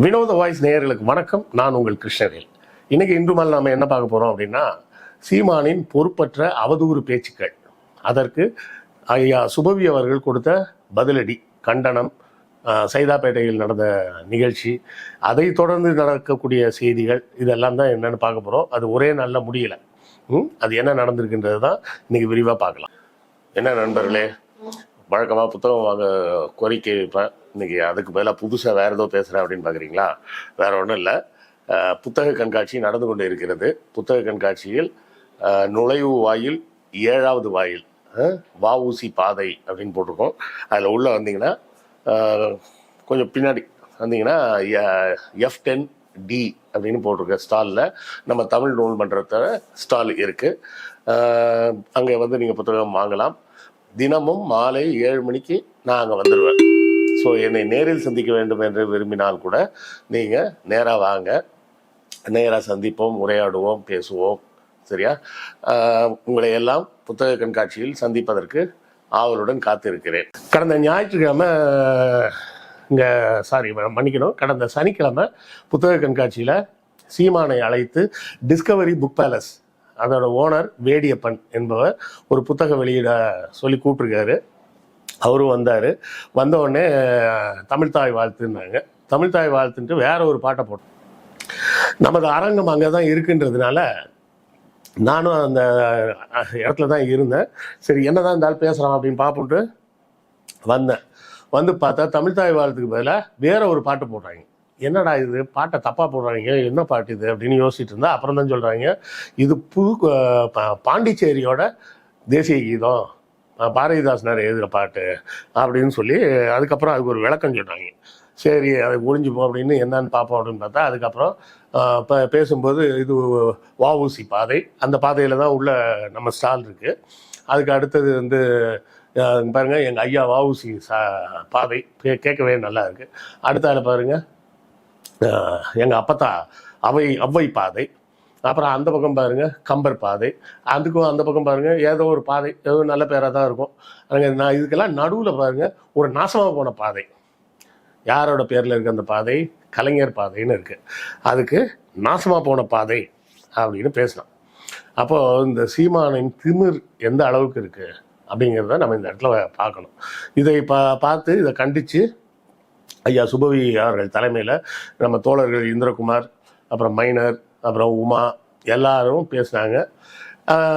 வினோத வாய்ஸ் நேயர்களுக்கு வணக்கம். நான் உங்கள் கிருஷ்ணவேல். இன்னைக்கு இன்று மேல் நாம என்ன பார்க்க போறோம் அப்படின்னா சீமானின் பொறுப்பற்ற அவதூறு பேச்சுக்கள். அதற்கு ஐயா சுபவி அவர்கள் கொடுத்த பதிலடி கண்டனம் சைதாப்பேட்டையில் நடந்த நிகழ்ச்சி அதை தொடர்ந்து நடக்கக்கூடிய செய்திகள் இதெல்லாம் தான் என்னன்னு பார்க்க போறோம். அது ஒரே நல்ல முடியல. அது என்ன நடந்திருக்குன்றது தான் இன்னைக்கு விரிவாக பார்க்கலாம். என்ன நண்பர்களே வழக்கமாக புத்தகம் வாங்க கோரிக்கை வைப்பேன். இன்னைக்கு அதுக்கு பதிலாக புதுசாக வேறு ஏதோ பேசுகிறேன் அப்படின்னு பார்க்குறீங்களா வேற ஒன்றும் இல்லை. புத்தக கண்காட்சி நடந்து கொண்டு இருக்கிறது. புத்தக கண்காட்சியில் நுழைவு வாயில் ஏழாவது வாயில் வாவூசி பாதை அப்படின்னு போட்டிருக்கோம். அதில் உள்ளே வந்தீங்கன்னா கொஞ்சம் பின்னாடி வந்தீங்கன்னா எஃப் டென் டி அப்படின்னு போட்டிருக்க ஸ்டாலில் நம்ம தமிழ் நூல் மன்றத்தோட ஸ்டால் இருக்குது அங்கே வந்து நீங்கள் புத்தகம் வாங்கலாம். தினமும் மாலை ஏழு மணிக்கு நான் அங்கே வந்துடுவேன் ஸோ என்னை நேரில் சந்திக்க வேண்டும் என்று விரும்பினால் கூட நீங்கள் நேராக வாங்க. நேராக சந்திப்போம் உரையாடுவோம் பேசுவோம். சரியா? உங்களை எல்லாம் புத்தக கண்காட்சியில் சந்திப்பதற்கு ஆவலுடன் காத்திருக்கிறேன். கடந்த ஞாயிற்றுக்கிழமை இங்கே சாரி மன்னிக்கணும். கடந்த சனிக்கிழமை புத்தக கண்காட்சியில் சீமானை அழைத்து டிஸ்கவரி புக் பேலஸ் அதோட ஓனர் வேடியப்பன் என்பவர் ஒரு புத்தகம் வெளியிட சொல்லி கூப்பிட்டுருக்காரு. அவரும் வந்தார். வந்த உடனே தமிழ்தாய் வாழ்த்துன்னாங்க தமிழ்தாய் வாழ்த்துன்ட்டு வேற ஒரு பாட்டை போட்டோம். நமது அரங்கம் அங்கே தான் இருக்குன்றதுனால நானும் அந்த இடத்துல தான் இருந்தேன். சரி என்னதான் இருந்தாலும் பேசுகிறான் அப்படின்னு பார்ப்போன்ட்டு வந்தேன். வந்து பார்த்தா தமிழ்தாய் வாழ்த்துக்கு பதிலாக வேற ஒரு பாட்டு போடுறாங்க. என்னடா இது? பாட்டை தப்பாக போடுறாங்க. என்ன பாட்டு இது? அப்படின்னு யோசிச்சுட்டு இருந்தா அப்புறம் தான் சொல்கிறாங்க இது புது பா- பாண்டிச்சேரியோட தேசிய கீதம். பாரதிதாசனார் எழுதுகிற பாட்டு அப்படின்னு சொல்லி அதுக்கப்புறம் அதுக்கு ஒரு விளக்கம் சொல்கிறாங்க சரி அது ஒழிஞ்சுப்போம் அப்படின்னு என்னன்னு பார்ப்போம் அப்படின்னு பார்த்தா அதுக்கப்புறம் இப்போ பேசும்போது இது வாவூசி பாதை. அந்த பாதையில் தான் உள்ள நம்ம ஸ்டால் இருக்குது அதுக்கு அடுத்தது வந்து பாருங்கள் எங்கள் ஐயா வாவூசி சா பாதை. கே- கேட்கவே நல்லா இருக்குது அடுத்தால பாருங்கள் எங்கள் அப்பத்தா அவை அவ்வை பாதை. அப்புறம் அந்த பக்கம் பாருங்க கம்பர் பாதை. அதுக்கும் அந்த பக்கம் பாருங்க ஏதோ ஒரு பாதை ஏதோ நல்ல பேராக தான் இருக்கும். அங்கே நான் இதுக்கெல்லாம் நடுவில் பாருங்க ஒரு நாசமாக போன பாதை. யாரோட பேரில் இருக்க அந்த பாதை? கலைஞர் பாதைன்னு இருக்கு. அதுக்கு நாசமாக போன பாதை அப்படின்னு பேசலாம். அப்போ இந்த சீமானின் திமிர் எந்த அளவுக்கு இருக்கு அப்படிங்கிறத நம்ம இந்த இடத்துல பார்க்கணும். இதை பா பார்த்து இதை கண்டித்து ஐயா சுபவி அவர்கள் தலைமையில் நம்ம தோழர்கள் இந்திரகுமார் அப்புறம் மைனர் அப்புறம் உமா எல்லாரும் பேசினாங்க.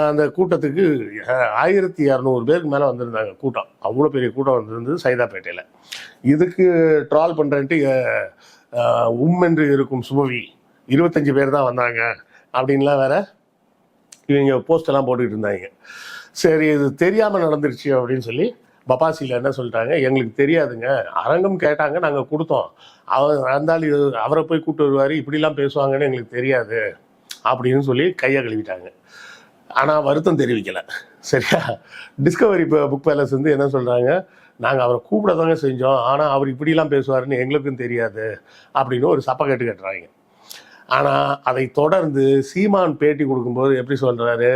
அந்த கூட்டத்துக்கு ஆயிரத்தி இரநூறு பேருக்கு மேலே வந்திருந்தாங்க கூட்டம். அவ்வளோ பெரிய கூட்டம் வந்திருந்தது சைதாப்பேட்டையில். இதுக்கு ட்ரால் பண்ணுறேன்ட்டு உம் என்று இருக்கும் சுபவி இருபத்தஞ்சு பேர் தான் வந்தாங்க அப்படின்லாம் வேற இவங்க போஸ்ட் எல்லாம் போட்டுக்கிட்டு இருந்தாங்க. சரி இது தெரியாமல் நடந்துருச்சு அப்படின்னு சொல்லி பப்பாசியில் என்ன சொல்லிட்டாங்க எங்களுக்கு தெரியாதுங்க. அரங்கம் கேட்டாங்க நாங்கள் கொடுத்தோம். அவர் இருந்தாலும் இது அவரை போய் கூப்பிட்டு வருவார். இப்படிலாம் பேசுவாங்கன்னு எங்களுக்கு தெரியாது அப்படின்னு சொல்லி கையை கழுவிட்டாங்க. ஆனால் வருத்தம் தெரிவிக்கலை. சரியா? டிஸ்கவரி புக் பேலஸ் வந்து என்ன சொல்கிறாங்க நாங்கள் அவரை கூப்பிட தாங்க செஞ்சோம். ஆனால் அவர் இப்படிலாம் பேசுவாருன்னு எங்களுக்கும் தெரியாது அப்படின்னு ஒரு சப்பக்கட்டு கட்டுறாங்க. ஆனால் அதை தொடர்ந்து சீமான் பேட்டி கொடுக்கும்போது எப்படி சொல்கிறாரு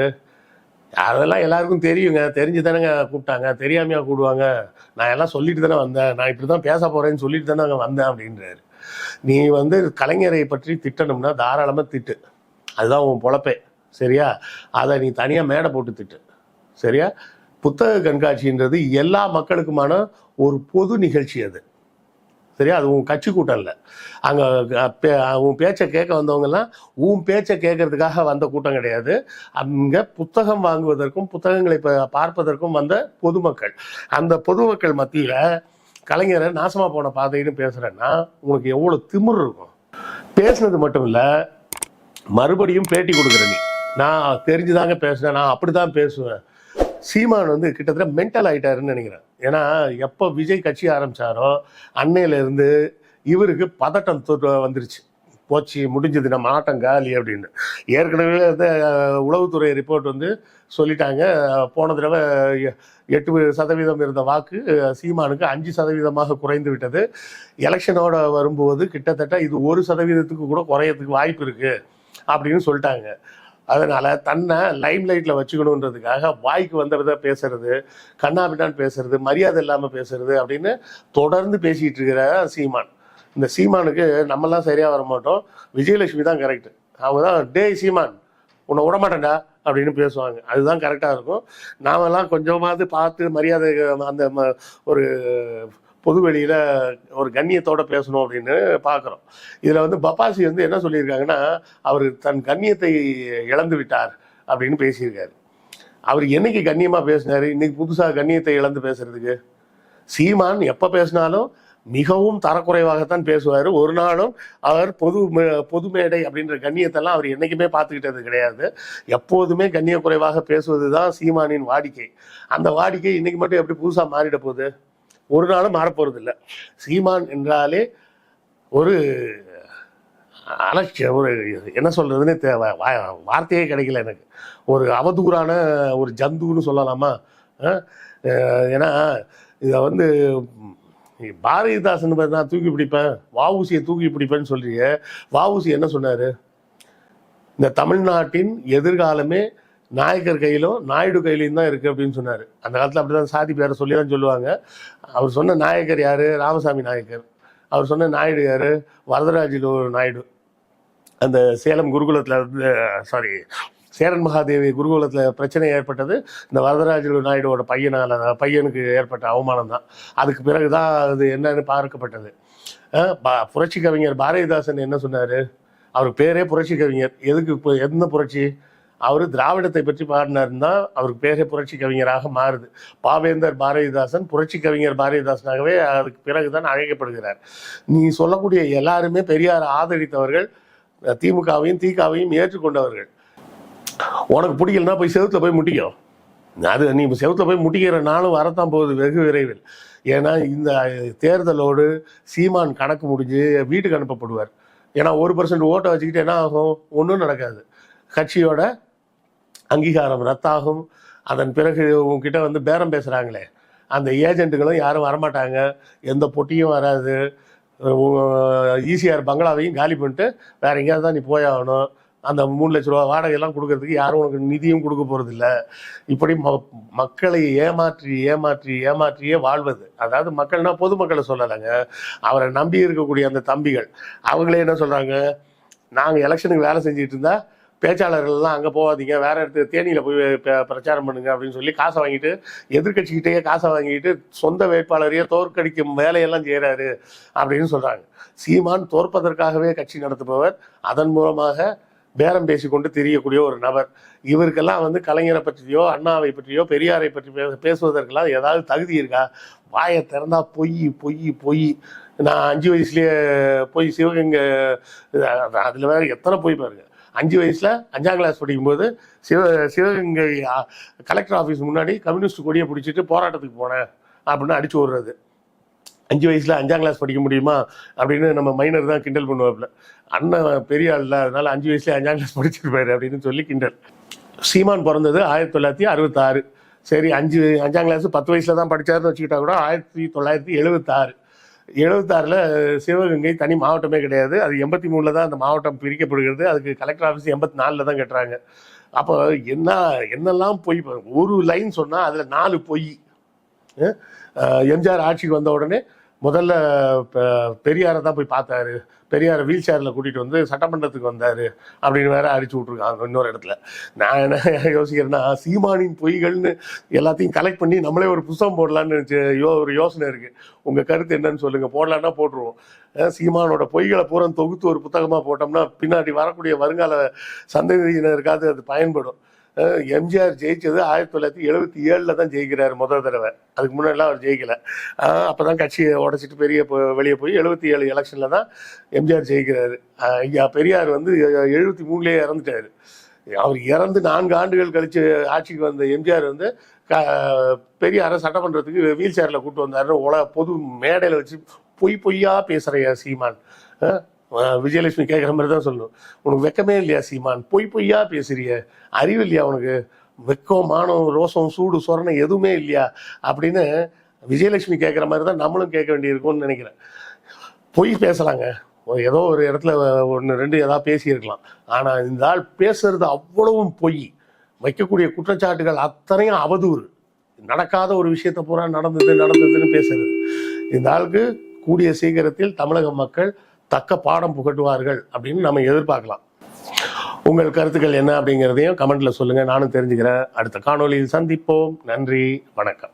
அதெல்லாம் எல்லாருக்கும் தெரியுங்க. தெரிஞ்சு தானேங்க கூப்பிட்டாங்க. தெரியாமையா கூடுவாங்க நான் எல்லாம் சொல்லிட்டு தானே வந்தேன். நான் இப்படி தான் பேச போகிறேன்னு சொல்லிட்டு தானே அங்கே வந்தேன் அப்படின்றாரு. நீ வந்து கலைஞரை பற்றி திட்டணும்னா தாராளமாக திட்டு. அதுதான் உன் பொழப்பே. சரியா? அதை நீ தனியாக மேடை போட்டு திட்டு. சரியா? புத்தக கண்காட்சின்றது எல்லா மக்களுக்குமான ஒரு பொது நிகழ்ச்சி அது. சரியா அது உன் கட்சி கூட்டம் இல்லை அங்கே உன் பேச்சை கேட்க வந்தவங்கெல்லாம் உன் பேச்சை கேட்கறதுக்காக வந்த கூட்டம் கிடையாது. அங்கே புத்தகம் வாங்குவதற்கும் புத்தகங்களை பார்ப்பதற்கும் வந்த பொதுமக்கள். அந்த பொதுமக்கள் மத்தியில் கலைஞரை நாசமாக போன பாதைன்னு பேசுகிறேன்னா உனக்கு எவ்வளோ திமிர் இருக்கும். பேசுனது மட்டும் இல்லை மறுபடியும் பேட்டி கொடுக்குற நீ. நான் தெரிஞ்சுதாங்க பேசுனேன் நான் அப்படி தான் பேசுவேன். சீமான் வந்து கிட்டத்தட்ட மென்டல் ஆயிட்டாருன்னு நினைக்கிறேன். ஏன்னா எப்போ விஜய் கட்சி ஆரம்பித்தாரோ அன்னையிலேருந்து இவருக்கு பதட்டம் தொட்டு வந்துருச்சு. போச்சு முடிஞ்சது நம்ம ஆட்டம் காலி அப்படின்னு. ஏற்கனவே வந்து உளவுத்துறை ரிப்போர்ட் வந்து சொல்லிட்டாங்க. போன தடவை எ- எட்டு சதவீதம் இருந்த வாக்கு சீமானுக்கு அஞ்சு சதவீதமாக குறைந்து விட்டது. எலெக்ஷனோட வரும்போது கிட்டத்தட்ட இது ஒரு சதவீதத்துக்கு கூட குறையறதுக்கு வாய்ப்பு இருக்குது அப்படின்னு சொல்லிட்டாங்க. அதனால் தன்னை லைம் லைட்டில் வச்சுக்கணுன்றதுக்காக வாய்க்கு வந்ததை பேசுறது கண்ணாபிட்டான் பேசுறது மரியாதை இல்லாமல் பேசுறது அப்படின்னு தொடர்ந்து பேசிக்கிட்டு இருக்கிற சீமான். இந்த சீமானுக்கு நம்மலாம் சரியாக வர மாட்டோம். விஜயலட்சுமி தான் கரெக்ட் அவங்க தான் டேய் சீமான் உன்னை விடமாட்டேன்டா அப்படின்னு பேசுவாங்க. அதுதான் கரெக்டாக இருக்கும். நாமெல்லாம் கொஞ்சமாவது பார்த்து மரியாதை அந்த ம- ஒரு பொதுவெளியில் ஒரு கண்ணியத்தோட பேசணும் அப்படின்னு பார்க்குறோம். இதில் வந்து பப்பாசி வந்து என்ன சொல்லியிருக்காங்கன்னா அவர் தன் கண்ணியத்தை இழந்து விட்டார் அப்படின்னு பேசியிருக்காரு. அவர் என்னைக்கு கண்ணியமாக பேசினார்? இன்னைக்கு புதுசாக கண்ணியத்தை இழந்து பேசுறதுக்கு? சீமான் எப்போ பேசினாலும் மிகவும் தரக்குறைவாகத்தான் பேசுவார். ஒரு நாளும் அவர் பொது மே- பொது மேடை அப்படின்ற கண்ணியத்தெல்லாம் அவர் என்னைக்குமே பார்த்துக்கிட்டது கிடையாது. எப்போதுமே கண்ணிய குறைவாக பேசுவது தான் சீமானின் வாடிக்கை. அந்த வாடிக்கை இன்னைக்கு மட்டும் எப்படி புதுசாக மாறிட போகுது? ஒரு நாளும் மாறப்போறது இல்லை சீமான் என்றாலே ஒரு அலட்சிய ஒரு என்ன சொல்றதுன்னு தே- வார்த்தையே கிடைக்கல எனக்கு. ஒரு அவதூறான ஒரு ஜந்துன்னு சொல்லலாமா? ஏன்னா இதை வந்து பாரதிதாசன் பத்தி நான் தூக்கி பிடிப்பேன். வாவூசியை தூக்கி பிடிப்பேன்னு சொல்றீங்க வாவூசி என்ன சொன்னார்? இந்த தமிழ்நாட்டின் எதிர்காலமே நாயக்கர் கையிலும் நாயுடு கையிலையும் தான் இருக்குது அப்படின்னு சொன்னார். அந்த காலத்தில் அப்படி தான் சாதி பேரை சொல்லி தான் சொல்லுவாங்க. அவர் சொன்ன நாயக்கர் யார்? ராமசாமி நாயக்கர். அவர் சொன்ன நாயுடு யார்? வரதராஜிலு நாயுடு. அந்த சேலம் குருகுலத்தில் இருந்து சாரி சேரன் மகாதேவி குருகுலத்தில் பிரச்சனை ஏற்பட்டது. இந்த வரதராஜலு நாயுடுவோட பையனால் பையனுக்கு ஏற்பட்ட அவமானம் தான். அதுக்கு பிறகு தான் அது என்னன்னு பார்க்கப்பட்டது. பா- புரட்சி கவிஞர் பாரதிதாசன் என்ன சொன்னார்? அவர் பேரே புரட்சி கவிஞர். எதுக்கு இப்போ எந்த புரட்சி? அவர் திராவிடத்தை பற்றி பாடினாருன்னு தான் அவருக்கு பேரே புரட்சி கவிஞராக மாறுது. பாவேந்தர் பாரதிதாசன் புரட்சி கவிஞர் பாரதிதாசனாகவே அதுக்கு பிறகுதான் அழைக்கப்படுகிறார். நீ சொல்லக்கூடிய எல்லாருமே பெரியார் ஆதரித்தவர்கள் திமுகவையும் திகாவையும் ஏற்றுக்கொண்டவர்கள். உனக்கு பிடிக்கலன்னா போய் செவுத்துல போய் முட்டிக்கும் அது நீ செவுத்துல போய் முட்டிக்கிற நாளும் வரத்தான் போகுது வெகு விரைவில். ஏன்னா இந்த தேர்தலோடு சீமான் கணக்கு முடிஞ்சு வீட்டுக்கு அனுப்பப்படுவார். ஏன்னா ஒரு பர்சன்ட் ஓட்டை வச்சுக்கிட்டு என்ன ஆகும்? ஒன்றும் நடக்காது. கட்சியோட அங்கீகாரம் ரத்தாகும். அதன் பிறகு உங்ககிட்ட வந்து பேரம் பேசுகிறாங்களே அந்த ஏஜென்ட்டுகளும் யாரும் வரமாட்டாங்க. எந்த பொட்டியும் வராது. ஈசிஆர் பங்களாவையும் காலி பண்ணிட்டு வேற எங்கேயாவது தான் நீ போயாகணும் அந்த மூணு லட்ச ரூபா வாடகையெல்லாம் கொடுக்கறதுக்கு யாரும் உனக்கு நிதியும் கொடுக்க போகிறதில்ல இப்படி ம மக்களை ஏமாற்றி ஏமாற்றி ஏமாற்றியே வாழ்வது. அதாவது மக்கள்னா பொதுமக்களை சொல்லலைங்க. அவரை நம்பி இருக்கக்கூடிய அந்த தம்பிகள் அவங்களே என்ன சொல்கிறாங்க நாங்கள் எலெக்ஷனுக்கு வேலை செஞ்சுட்டு இருந்தால் பேச்சாளர்கள்லாம் அங்கே போகாதீங்க. வேற இடத்து தேனியில் போய் பிரச்சாரம் பண்ணுங்க அப்படின்னு சொல்லி காசை வாங்கிட்டு எதிர்கட்சிக்கிட்டேயே காசை வாங்கிட்டு சொந்த வேட்பாளரையே தோற்கடிக்கும் வேலையெல்லாம் செய்கிறாரு அப்படின்னு சொல்கிறாங்க சீமான் தோற்பதற்காகவே கட்சி நடத்துபவர். அதன் மூலமாக பேரம் பேசிக்கொண்டு தெரியக்கூடிய ஒரு நபர். இவருக்கெல்லாம் வந்து கலைஞரை பற்றியோ அண்ணாவை பற்றியோ பெரியாரை பற்றி பேச பேசுவதற்கெல்லாம் ஏதாவது தகுதி இருக்கா? வாயை திறந்தா பொய் பொய் பொய். நான் அஞ்சு வயசுலேயே போய் சிவகங்கை அதில் வேறு எத்தனை போய் பாருங்க. அஞ்சு வயசில் அஞ்சாம் கிளாஸ் படிக்கும்போது சிவ சிவகங்கை கலெக்டர் ஆஃபீஸ் முன்னாடி கம்யூனிஸ்ட் கொடியை பிடிச்சிட்டு போராட்டத்துக்கு போனேன் அப்படின்னு அடிச்சு விடுறது அஞ்சு வயசில் அஞ்சாம் கிளாஸ் படிக்க முடியுமா அப்படின்னு நம்ம மைனர் தான் கிண்டல் பண்ணுவாப்புல. அண்ணன் பெரிய ஆள் இல்ல அதனால அஞ்சு வயசுல அஞ்சாம் கிளாஸ் படிச்சிருப்பாரு அப்படின்னு சொல்லி கிண்டல். சீமான் பிறந்தது ஆயிரத்தி தொள்ளாயிரத்தி அறுபத்தாறு. சரி அஞ்சு அஞ்சாம் கிளாஸ் பத்து வயசில் தான் படித்தாருன்னு வச்சுக்கிட்டா கூட ஆயிரத்தி தொள்ளாயிரத்தி எழுபத்தாறு. எழுபத்தாறில் சிவகங்கை தனி மாவட்டமே கிடையாது. அது எண்பத்தி மூணில் தான் அந்த மாவட்டம் பிரிக்கப்படுகிறது. அதுக்கு கலெக்டர் ஆஃபீஸ் எண்பத்தி நாலில் தான் கட்டுறாங்க. அப்போ என்ன என்னெல்லாம் பொய் ஒரு லைன் சொன்னால் அதில் நாலு பொய். எம்ஜிஆர் ஆட்சிக்கு வந்த உடனே முதல்ல பெரியாரை தான் போய் பார்த்தாரு. பெரியாரை வீல் சேரில் கூட்டிகிட்டு வந்து சட்டமன்றத்துக்கு வந்தார் அப்படின்னு வேற அடிச்சு விட்ருக்காங்க இன்னொரு இடத்துல. நான் என்ன யோசிக்கிறேன்னா சீமானின் பொய்கள்னு எல்லாத்தையும் கலெக்ட் பண்ணி நம்மளே ஒரு புத்தகம் போடலான்னு யோ ஒரு யோசனை இருக்குது உங்கள் கருத்து என்னன்னு சொல்லுங்கள் போடலான்னா போட்டுருவோம். சீமானோட பொய்களை பூரா தொகுத்து ஒரு புத்தகமாக போட்டோம்னா பின்னாடி வரக்கூடிய வருங்கால சந்ததியினருக்காவது அது பயன்படும். எம்ஜிஆர் ஜெயிச்சது ஆயிரத்தி தொள்ளாயிரத்தி எழுபத்தி ஏழில் தான் ஜெயிக்கிறார் முதல் தடவை. அதுக்கு முன்னாடிலாம் அவர் ஜெயிக்கல. அப்போ தான் கட்சியை உடச்சிட்டு பெரிய வெளியே போய் எழுபத்தி ஏழு எலெக்ஷனில் தான் எம்ஜிஆர் ஜெயிக்கிறாரு. ஐயா பெரியார் வந்து எழுபத்தி மூணுலேயே இறந்துட்டாரு. அவர் இறந்து நான்கு ஆண்டுகள் கழித்து ஆட்சிக்கு வந்த எம்ஜிஆர் வந்து க பெரியாரை சட்டமன்றத்துக்கு வீல் சேரில் கூட்டு வந்தாருன்னு உல பொது மேடையில் வச்சு பொய் பொய்யா பேசுறையா சீமான். விஜயலட்சுமி கேட்குற மாதிரி தான் சொல்லணும். உனக்கு வெக்கமே இல்லையா சீமான்? பொய் பொய்யா பேசுறிய. அறிவு இல்லையா உனக்கு? வெக்கம் மானம் ரோசம் சூடு சொரணம் எதுவுமே இல்லையா? அப்படின்னு விஜயலட்சுமி கேட்குற மாதிரி தான் நம்மளும் கேட்க வேண்டியிருக்கும்னு நினைக்கிறேன். பொய் பேசலாங்க. ஏதோ ஒரு இடத்துல ஒன்று ரெண்டு ஏதாவது பேசியிருக்கலாம். ஆனால் இந்த ஆள் பேசுறது அவ்வளவும் பொய். வைக்கக்கூடிய குற்றச்சாட்டுகள் அத்தனையும் அவதூறு. நடக்காத ஒரு விஷயத்தை பூரா நடந்தது நடந்ததுன்னு பேசுறது. இந்த ஆளுக்கு கூடிய சீக்கிரத்தில் தமிழக மக்கள் தக்க பாடம் புகட்டுவார்கள் அப்படின்னு நம்ம எதிர்பார்க்கலாம். உங்கள் கருத்துக்கள் என்ன அப்படிங்கிறதையும் கமெண்ட்ல சொல்லுங்க. நானும் தெரிஞ்சுக்கிறேன். அடுத்த காணொலியில் சந்திப்போம். நன்றி. வணக்கம்.